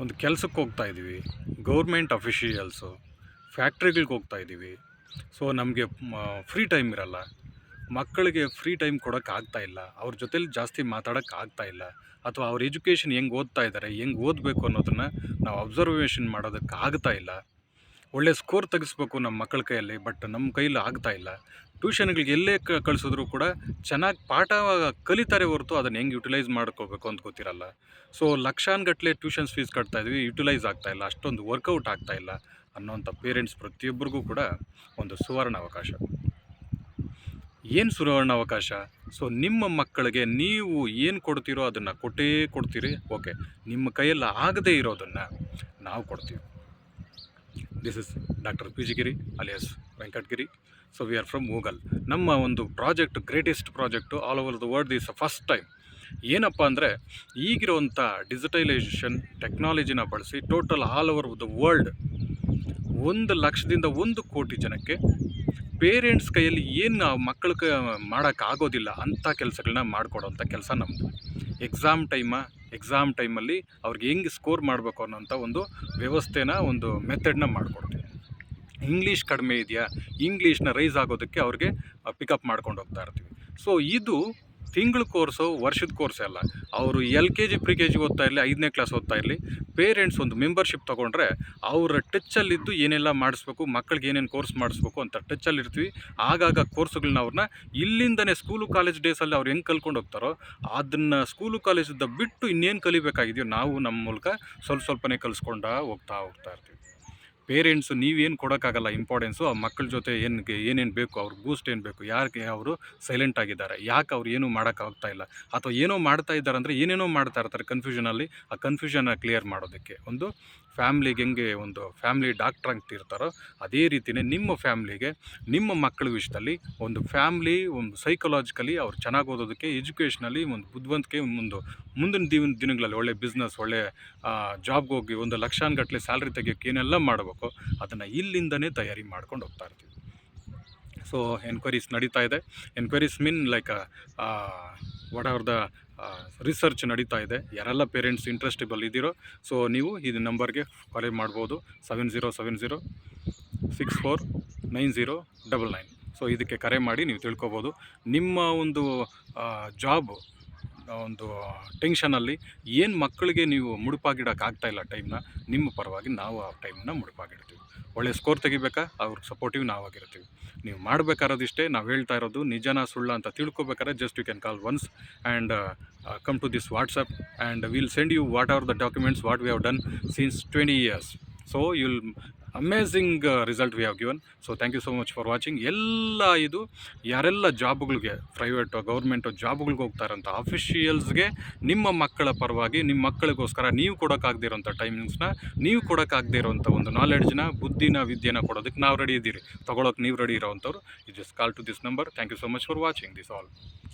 ಒಂದು ಕೆಲಸಕ್ಕೆ ಹೋಗ್ತಾ ಇದ್ದೀವಿ. ಗೌರ್ಮೆಂಟ್ ಅಫಿಷಿಯಲ್ಸು ಫ್ಯಾಕ್ಟ್ರಿಗಳಿಗೆ ಹೋಗ್ತಾ ಇದ್ದೀವಿ. ಸೊ ನಮಗೆ ಫ್ರೀ ಟೈಮ್ ಇರಲ್ಲ. ಮಕ್ಕಳಿಗೆ ಫ್ರೀ ಟೈಮ್ ಕೊಡೋಕ್ಕಾಗ್ತಾ ಇಲ್ಲ. ಅವ್ರ ಜೊತೇಲಿ ಜಾಸ್ತಿ ಮಾತಾಡೋಕ್ಕಾಗ್ತಾ ಇಲ್ಲ. ಅಥವಾ ಅವ್ರ ಎಜುಕೇಷನ್ ಹೆಂಗೆ ಓದ್ತಾ ಇದ್ದಾರೆ ಹೆಂಗೆ ಓದಬೇಕು ಅನ್ನೋದನ್ನು ನಾವು ಅಬ್ಸರ್ವೇಷನ್ ಮಾಡೋದಕ್ಕಾಗ್ತಾ ಇಲ್ಲ. ಒಳ್ಳೆ ಸ್ಕೋರ್ ತೆಗಿಸ್ಬೇಕು ನಮ್ಮ ಮಕ್ಕಳ ಕೈಯಲ್ಲಿ ಬಟ್ ನಮ್ಮ ಕೈಯಲ್ಲಿ ಇಲ್ಲ. ಟ್ಯೂಷನ್ಗಳಿಗೆ ಎಲ್ಲೇ ಕ, ಕಳಿಸಿದ್ರು ಕೂಡ ಚೆನ್ನಾಗಿ ಪಾಠ ಕಲಿತಾರೆ ಹೊರತು ಅದನ್ನು ಹೆಂಗೆ ಯುಟಿಲೈಸ್ ಮಾಡ್ಕೋಬೇಕು ಅಂತ ಗೊತ್ತಿರಲ್ಲ. ಸೊ ಲಕ್ಷಾನ್ಗಟ್ಟಲೆ ಟ್ಯೂಷನ್ಸ್ ಫೀಸ್ ಕಟ್ತಾ ಇದ್ವಿ ಯುಟಿಲೈಸ್ ಆಗ್ತಾ ಇಲ್ಲ, ಅಷ್ಟೊಂದು ವರ್ಕೌಟ್ ಆಗ್ತಾ ಇಲ್ಲ ಅನ್ನೋಂಥ ಪೇರೆಂಟ್ಸ್ ಪ್ರತಿಯೊಬ್ಬರಿಗೂ ಕೂಡ ಒಂದು ಸುವರ್ಣ ಅವಕಾಶ. ಏನು ಸುವರ್ಣ ಅವಕಾಶ? ಸೊ ನಿಮ್ಮ ಮಕ್ಕಳಿಗೆ ನೀವು ಏನು ಕೊಡ್ತೀರೋ ಅದನ್ನು ಕೊಟ್ಟೇ ಕೊಡ್ತೀರಿ ಓಕೆ ನಿಮ್ಮ ಕೈಯಲ್ಲಿ ಆಗದೇ ಇರೋದನ್ನು ನಾವು ಕೊಡ್ತೀವಿ. This is doctor P G Giri alias Venkatagiri so we are from Google ನಮ್ಮ ಒಂದು project greatest project all over the world this first time ಏನಪ್ಪ ಅಂದರೆ ಈಗಿರುವಂಥ ಡಿಜಿಟಲೈಸೇಷನ್ ಟೆಕ್ನಾಲಜಿನ ಬಳಸಿ total all over the world ಒಂದು ಲಕ್ಷದಿಂದ ಒಂದು ಕೋಟಿ ಜನಕ್ಕೆ ಪೇರೆಂಟ್ಸ್ ಕೈಯಲ್ಲಿ ಏನು ಮಕ್ಕಳಿಗೆ ಮಾಡೋಕ್ಕಾಗೋದಿಲ್ಲ ಅಂಥ ಕೆಲಸಗಳನ್ನ ಮಾಡಿಕೊಡೋಂಥ ಕೆಲಸ ನಮ್ಮದು ಎಕ್ಸಾಮ್ ಟೈಮ ಎಕ್ಸಾಮ್ ಟೈಮಲ್ಲಿ ಅವ್ರಿಗೆ ಹೆಂಗೆ ಸ್ಕೋರ್ ಮಾಡಬೇಕು ಅನ್ನೋಂಥ ಒಂದು ವ್ಯವಸ್ಥೆನ ಒಂದು ಮೆಥಡ್ನ ಮಾಡಿಕೊಡ್ತೀವಿ. ಇಂಗ್ಲೀಷ್ ಕಡಿಮೆ ಇದೆಯಾ? ಇಂಗ್ಲೀಷ್ನ ರೈಸ್ ಆಗೋದಕ್ಕೆ ಅವ್ರಿಗೆ ಪಿಕಪ್ ಮಾಡ್ಕೊಂಡು ಹೋಗ್ತಾ ಇರ್ತೀವಿ. ಸೊ, ಇದು ತಿಂಗಳ ಕೋರ್ಸು, ವರ್ಷದ ಕೋರ್ಸ್ ಅಲ್ಲ. ಅವರು L K G pre K G ಓದ್ತಾ ಇರಲಿ, ಐದನೇ ಕ್ಲಾಸ್ ಓದ್ತಾ ಇರಲಿ, ಪೇರೆಂಟ್ಸ್ ಒಂದು ಮೆಂಬರ್ಶಿಪ್ ತೊಗೊಂಡ್ರೆ ಅವರ ಟಚ್ಚಲ್ಲಿದ್ದು ಏನೆಲ್ಲ ಮಾಡಿಸ್ಬೇಕು, ಮಕ್ಕಳಿಗೆ ಏನೇನು ಕೋರ್ಸ್ ಮಾಡಿಸ್ಬೇಕು ಅಂತ ಟಚ್ಚಲ್ಲಿ ಇರ್ತೀವಿ ಆಗಾಗ ಕೋರ್ಸ್ಗಳನ್ನ ಅವ್ರನ್ನ ಇಲ್ಲಿಂದನೇ ಸ್ಕೂಲು, ಕಾಲೇಜ್ ಡೇಸಲ್ಲಿ ಅವ್ರು ಹೆಂಗೆ ಕಲ್ಕೊಂಡು ಹೋಗ್ತಾರೋ ಅದನ್ನು ಸ್ಕೂಲು, ಕಾಲೇಜಿಂದ ಬಿಟ್ಟು ಇನ್ನೇನು ಕಲಿಬೇಕಾಗಿದೆಯೋ ನಾವು ನಮ್ಮ ಮೂಲಕ ಸ್ವಲ್ಪ ಸ್ವಲ್ಪನೇ ಕಲಿಸ್ಕೊಂಡ ಹೋಗ್ತಾ ಹೋಗ್ತಾ ಇರ್ತೀವಿ. ಪೇರೆಂಟ್ಸು ನೀವೇನು ಕೊಡೋಕ್ಕಾಗಲ್ಲ ಇಂಪಾರ್ಟೆನ್ಸು, ಆ ಮಕ್ಕಳ ಜೊತೆ ಏನು ಏನೇನು ಬೇಕು, ಅವ್ರ ಬೂಸ್ಟ್ ಏನು ಬೇಕು, ಯಾರಿಗೆ ಅವರು ಸೈಲೆಂಟ್ ಆಗಿದ್ದಾರೆ, ಯಾಕೆ ಅವ್ರು ಏನೂ ಮಾಡೋಕ್ಕಾಗ್ತಾ ಇಲ್ಲ, ಅಥವಾ ಏನೋ ಮಾಡ್ತಾ ಇದ್ದಾರೆ ಅಂದರೆ ಏನೇನೋ ಮಾಡ್ತಾ ಇರ್ತಾರೆ ಕನ್ಫ್ಯೂಷನಲ್ಲಿ ಆ ಕನ್ಫ್ಯೂಷನ್ನ ಕ್ಲಿಯರ್ ಮಾಡೋದಕ್ಕೆ. ಒಂದು ಫ್ಯಾಮ್ಲಿಗೆ ಹೆಂಗೆ ಒಂದು ಫ್ಯಾಮ್ಲಿ ಡಾಕ್ಟ್ರ್ ಅಂತ ಇರ್ತಾರೋ ಅದೇ ರೀತಿಯೇ ನಿಮ್ಮ ಫ್ಯಾಮ್ಲಿಗೆ, ನಿಮ್ಮ ಮಕ್ಕಳ ವಿಷಯದಲ್ಲಿ ಒಂದು ಫ್ಯಾಮ್ಲಿ, ಒಂದು ಸೈಕಲಾಜಿಕಲಿ ಅವ್ರು ಚೆನ್ನಾಗಿ ಓದೋದಕ್ಕೆ ಎಜುಕೇಷನಲ್ಲಿ ಒಂದು ಬುದ್ಧಿವಂತಿಕೆ ಒಂದು ಮುಂದಿನ ದಿನ ದಿನಗಳಲ್ಲಿ ಒಳ್ಳೆ ಬಿಸ್ನೆಸ್ ಒಳ್ಳೆ ಜಾಬ್ಗೆ ಹೋಗಿ ಒಂದು ಲಕ್ಷಾನುಗಟ್ಟಲೆ ಸ್ಯಾಲ್ರಿ ತೆಗಿಯೋಕ್ಕೆ ಏನೆಲ್ಲ ಮಾಡಬೇಕು ಅದನ್ನು ಇಲ್ಲಿಂದನೇ ತಯಾರಿ ಮಾಡ್ಕೊಂಡು ಹೋಗ್ತಾ ಇರ್ತೀವಿ. ಸೊ ಎನ್ಕ್ವೈರೀಸ್ ನಡೀತಾ ಇದೆ. Enquiries mean like what are the research ನಡೀತಾ ಇದೆ. ಯಾರೆಲ್ಲ ಪೇರೆಂಟ್ಸ್ ಇಂಟ್ರೆಸ್ಟೇಬಲ್ ಇದ್ದೀರೋ ಸೊ ನೀವು ಇದು ನಂಬರ್ಗೆ ಕಾಲ್ ಮಾಡ್ಬೋದು. Seven zero seven zero six four nine zero double nine so ಇದಕ್ಕೆ ಕರೆ ಮಾಡಿ ನೀವು ತಿಳ್ಕೊಬೋದು. ನಿಮ್ಮ ಒಂದು ಜಾಬ್ ಒಂದು ಟೆನ್ಷನಲ್ಲಿ ಏನು ಮಕ್ಕಳಿಗೆ ನೀವು ಮುಡುಪಾಗಿಡೋಕೆ ಆಗ್ತಾ ಇಲ್ಲ ಟೈಮ್ನ ನಿಮ್ಮ ಪರವಾಗಿ ನಾವು ಆ ಟೈಮ್ನ ಮುಡುಪಾಗಿಡ್ತೀವಿ. ಒಳ್ಳೆ ಸ್ಕೋರ್ ತೆಗಿಬೇಕಾ? ಅವ್ರಿಗೆ ಸಪೋರ್ಟಿವ್ ನಾವಾಗಿರ್ತೀವಿ ನೀವು ಮಾಡಬೇಕಾರೋದಿಷ್ಟೇ, ನಾವು ಹೇಳ್ತಾ ಇರೋದು ನಿಜನ ಸುಳ್ಳ ಅಂತ ತಿಳ್ಕೊಬೇಕಾದ್ರೆ just you can call once and come to this WhatsApp and will send you what are the documents what we have done since twenty years so you'll amazing result we have given so thank you so much for watching ಎಲ್ಲ ಇದು ಯಾರೆಲ್ಲ ಜಾಬ್ಗಳಿಗೆ private government ಜಾಬ್ಗಳಿಗೆ ಹೋಗ್ತಾರಂಥ ಅಫಿಷಿಯಲ್ಸ್ಗೆ ನಿಮ್ಮ ಮಕ್ಕಳ ಪರವಾಗಿ, ನಿಮ್ಮ ಮಕ್ಕಳಿಗೋಸ್ಕರ ನೀವು ಕೊಡೋಕ್ಕಾಗದಿರೋಂಥ ಟೈಮಿಂಗ್ಸ್ನ ನೀವು ಕೊಡೋಕ್ಕಾಗದೇ ಇರೋಂಥ ಒಂದು ನಾಲೆಡ್ಜ್ನ ಬುದ್ಧಿನ, ವಿದ್ಯೆನ ಕೊಡೋದಕ್ಕೆ ನಾವು ರೆಡಿ ಇದ್ದೀರಿ. ತೊಗೊಳಕ್ಕೆ ನೀವು ready ಇರೋವಂಥವ್ರು it just call to this number thank you so much for watching this all